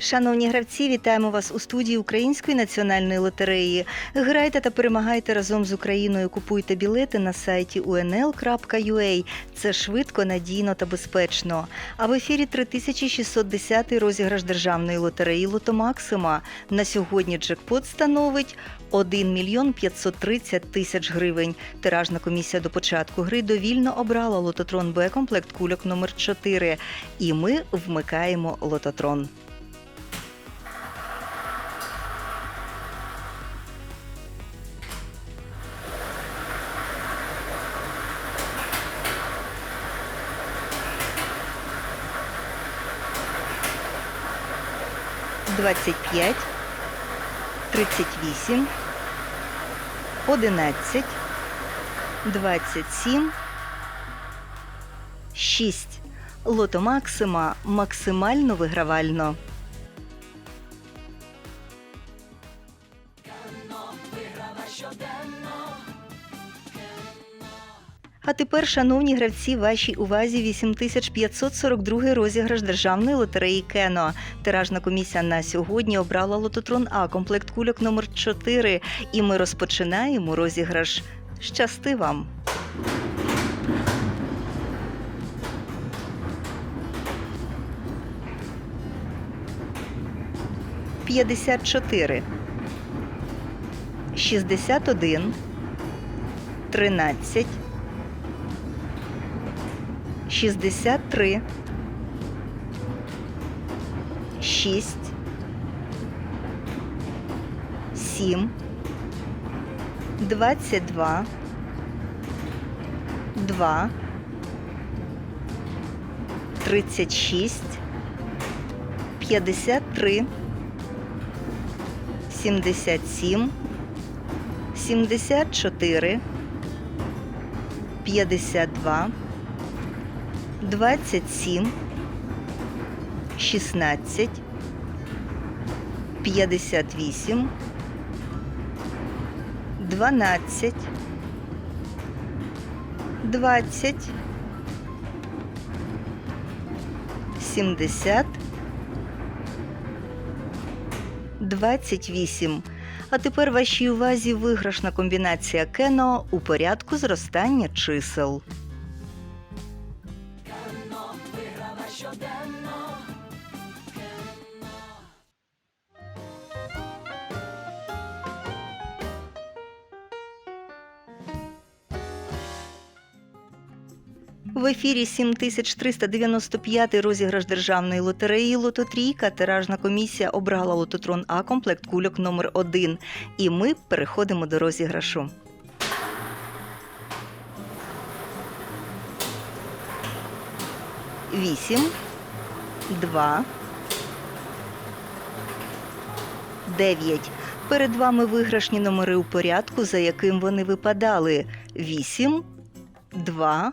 Шановні гравці, вітаємо вас у студії Української національної лотереї. Грайте та перемагайте разом з Україною. Купуйте білети на сайті unl.ua. Це швидко, надійно та безпечно. А в ефірі 3610 розіграш державної лотереї Лотомаксима. На сьогодні джекпот становить 1 мільйон 530 тисяч гривень. Тиражна комісія до початку гри довільно обрала лототрон Б комплект кульок номер 4 І ми вмикаємо лототрон. Двадцять п'ять, тридцять вісім, одинадцять, двадцять сім, шість. Лото Максима максимально вигравально. А тепер, шановні гравці, вашій увазі 8542 розіграш державної лотереї Кено. Тиражна комісія на сьогодні обрала лототрон А комплект кульок номер 4 І ми розпочинаємо розіграш. Щасти вам! П'ятдесят чотири, шістдесят один, тринадцять, шістдесят три, шість, сім, двадцять два, два, тридцять шість, п'ятдесят три. 77, 74, 52, 27, 16, 58, 12, 20, 70, 28. А тепер вашій увазі виграшна комбінація кено у порядку зростання чисел. В ефірі 7395 розіграш державної лотереї Лототрійка. Тиражна комісія обрала лототрон А комплект кульок номер 1 І ми переходимо до розіграшу. Вісім, два, дев'ять. Перед вами виграшні номери у порядку, за яким вони випадали. Вісім, два,